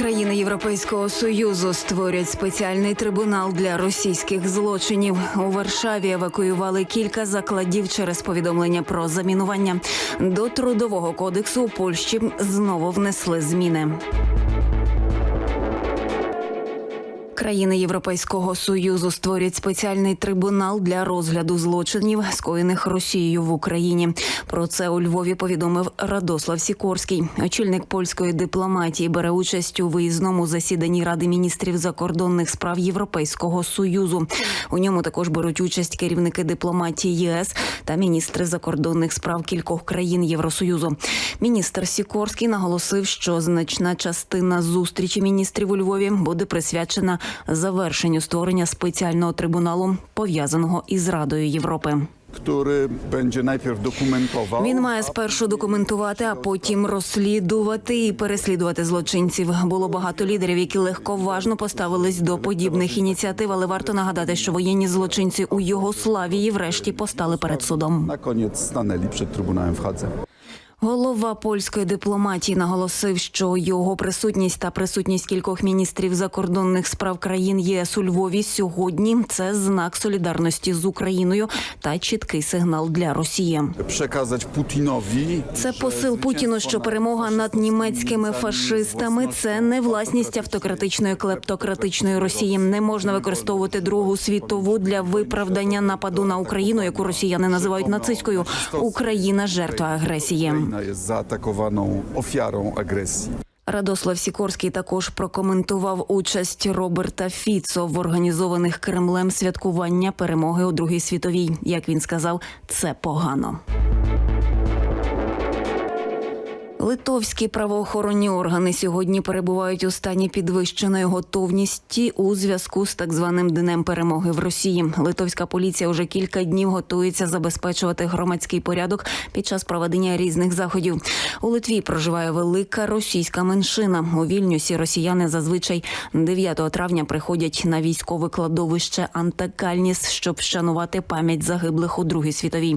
Країни Європейського союзу створять спеціальний трибунал для російських злочинів. У Варшаві евакуювали кілька закладів через повідомлення про замінування. До трудового кодексу у Польщі знову внесли зміни. Країни Європейського союзу створять спеціальний трибунал для розгляду злочинів, скоєних Росією в Україні. Про це у Львові повідомив Радослав Сікорський. Очільник польської дипломатії бере участь у виїзному засіданні Ради міністрів закордонних справ Європейського союзу. У ньому також беруть участь керівники дипломатії ЄС та міністри закордонних справ кількох країн Євросоюзу. Міністр Сікорський наголосив, що значна частина зустрічі міністрів у Львові буде присвячена завершенню створення спеціального трибуналу, пов'язаного із Радою Європи. Він має спершу документувати, а потім розслідувати і переслідувати злочинців. Було багато лідерів, які легковажно поставились до подібних ініціатив, але варто нагадати, що воєнні злочинці у Йогославії врешті постали перед судом. Koniec stanęli przed Trybunałem w Hadze. Голова польської дипломатії наголосив, що його присутність та присутність кількох міністрів закордонних справ країн ЄС у Львові сьогодні це знак солідарності з Україною та чіткий сигнал для Росії. Przekazać Putinowi. Це посил Путіну, що перемога над німецькими фашистами це не власність автократичної клептократичної Росії. Не можна використовувати Другу світову для виправдання нападу на Україну, яку росіяни називають нацистською. Україна жертва агресії. Ukraina є заатакованою ofiarą агресії. Радослав Сікорський також прокоментував участь Роберта Фіцо в організованих Кремлем святкування перемоги у Другій світовій. Як він сказав, це погано. Литовські правоохоронні органи сьогодні перебувають у стані підвищеної готовності у зв'язку з так званим днем перемоги в Росії. Литовська поліція вже кілька днів готується забезпечувати громадський порядок під час проведення різних заходів. У Литві проживає велика російська меншина. У Вільнюсі росіяни зазвичай 9 травня приходять на військове кладовище Антакальніс, щоб вшанувати пам'ять загиблих у Другій світовій.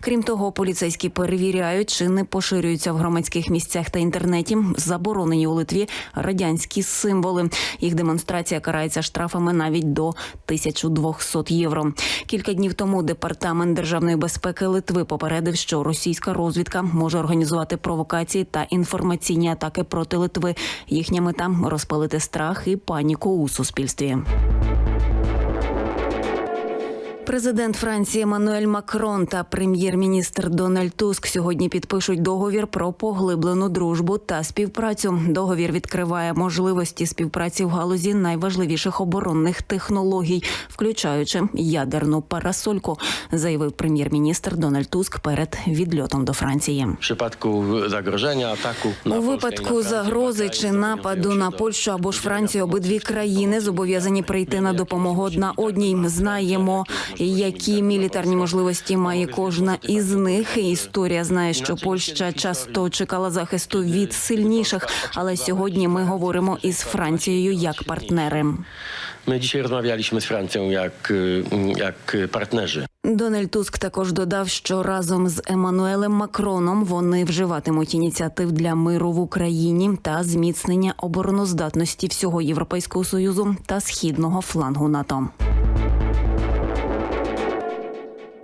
Крім того, поліцейські перевіряють, чи не поширюються в громадських місцях та інтернеті заборонені у Литві радянські символи. Їх демонстрація карається штрафами навіть до 1200 євро. Кілька днів тому департамент державної безпеки Литви попередив, що російська розвідка може організувати провокації та інформаційні атаки проти Литви. Їхня мета розпалити страх і паніку у суспільстві. Президент Франції Еммануель Макрон та прем'єр-міністр Дональд Туск сьогодні підпишуть договір про поглиблену дружбу та співпрацю. Договір відкриває можливості співпраці в галузі найважливіших оборонних технологій, включаючи ядерну парасольку, заявив прем'єр-міністр Дональд Туск перед відльотом до Франції. Zagrożenia, ataku na У випадку загрози чи нападу на Польщу або ж Францію, обидві країни зобов'язані прийти на допомогу одна одній. Знаємо, які мілітарні можливості має кожна із них. І Історія знає, що Польща часто чекала захисту від сильніших, але сьогодні ми говоримо із Францією як партнери. My dzisiaj z Francją jak, y, jak partnerzy. Дональд Туск також додав, що разом з Еммануелем Макроном вони вживатимуть ініціатив для миру в Україні та зміцнення обороноздатності всього Європейського союзу та східного флангу НАТО.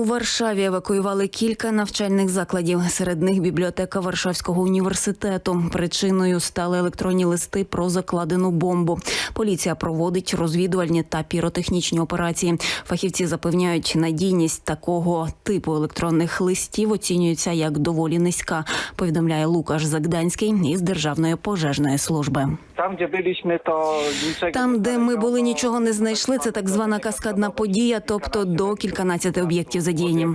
У Варшаві евакуювали кілька навчальних закладів. Серед них бібліотека Варшавського університету. Причиною стали електронні листи про закладену бомбу. Поліція проводить розвідувальні та піротехнічні операції. Фахівці запевняють, надійність такого типу електронних листів оцінюється як доволі низька. Повідомляє Лукаш Загданський із Державної пожежної служби. Там, де byliśmy, то Там, де ми були, нічого не знайшли. Це так звана каскадна подія, тобто до кільканадцяти об'єктів задіяні.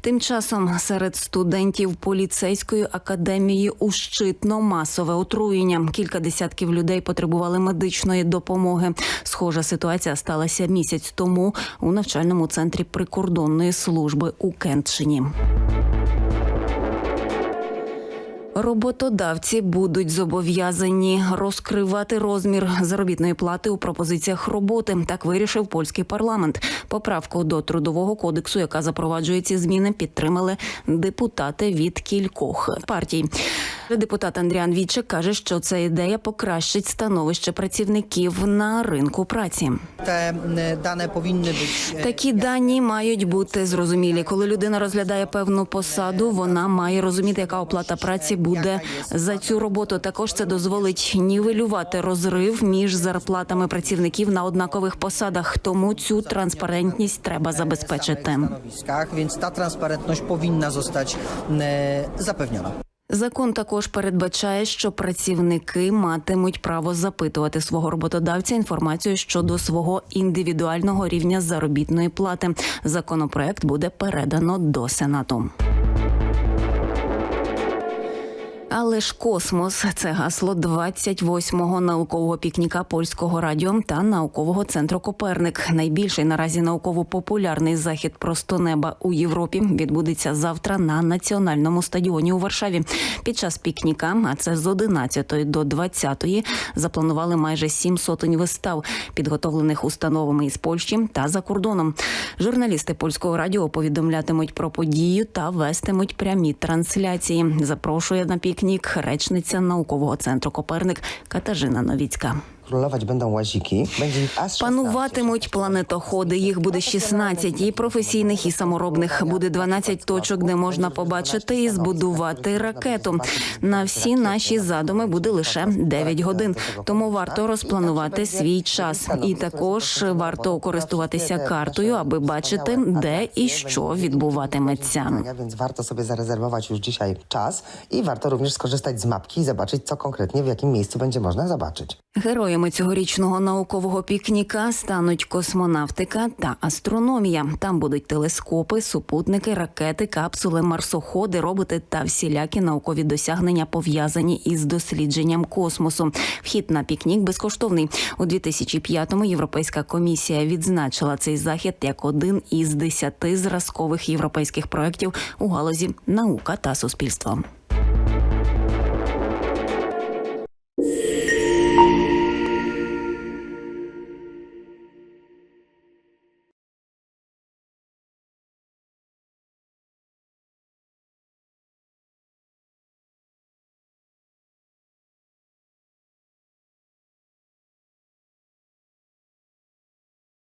Тим часом серед студентів поліцейської академії ущитно масове отруєння. Кілька десятків людей потребували медичної допомоги. Схожа ситуація сталася місяць тому у навчальному центрі прикордонної служби у Кентшині. Роботодавці будуть зобов'язані розкривати розмір заробітної плати у пропозиціях роботи. Так вирішив польський парламент. Поправку до трудового кодексу, яка запроваджує ці зміни, підтримали депутати від кількох партій. Депутат Андріан Вічик каже, що ця ідея покращить становище працівників на ринку праці. Powinny e, Такі дані мають бути зрозумілі. Коли людина розглядає певну посаду, вона має розуміти, яка оплата праці буде за цю роботу. Також це дозволить нівелювати розрив між зарплатами працівників на однакових посадах. Тому цю транспарентність треба забезпечити. więc ta transparentność powinna zostać e, zapewniona. Закон також передбачає, що працівники матимуть право запитувати свого роботодавця інформацію щодо свого індивідуального рівня заробітної плати. Законопроект буде передано до сенату. Але ж космос це гасло 28-го наукового пікніка польського радіо та наукового центру Коперник. Найбільший наразі науково-популярний захід просто неба у Європі відбудеться завтра на національному стадіоні у Варшаві. Під час пікніка, а це з 11 до 20, запланували майже сім сотень вистав, підготовлених установами із Польщі та за кордоном. Журналісти польського радіо повідомлятимуть про подію та вестимуть прямі трансляції. Запрошує на пікнік речниця наукового центру Коперник Катажина Новіцька. Królować będą łaziki. Będzie ich aż 16. Пануватимуть планетоходи. Їх буде 16, і професійних, і саморобних. Буде 12 точок, де можна побачити і збудувати ракету. На всі наші задуми буде лише 9 годин. Тому варто розпланувати свій час. І також варто користуватися картою, аби бачити, де і що відбуватиметься. Więc warto sobie zarezerwować już dzisiaj czas i warto również skorzystać z mapki i zobaczyć, co konkretnie w jakim miejscu będzie można zobaczyć. Героями цьогорічного наукового пікніка стануть космонавтика та астрономія. Там будуть телескопи, супутники, ракети, капсули, марсоходи, роботи та всілякі наукові досягнення пов'язані із дослідженням космосу. Вхід на пікнік безкоштовний. У 2005-му Європейська комісія відзначила цей захід як один із десяти зразкових європейських проєктів у галузі наука та суспільство.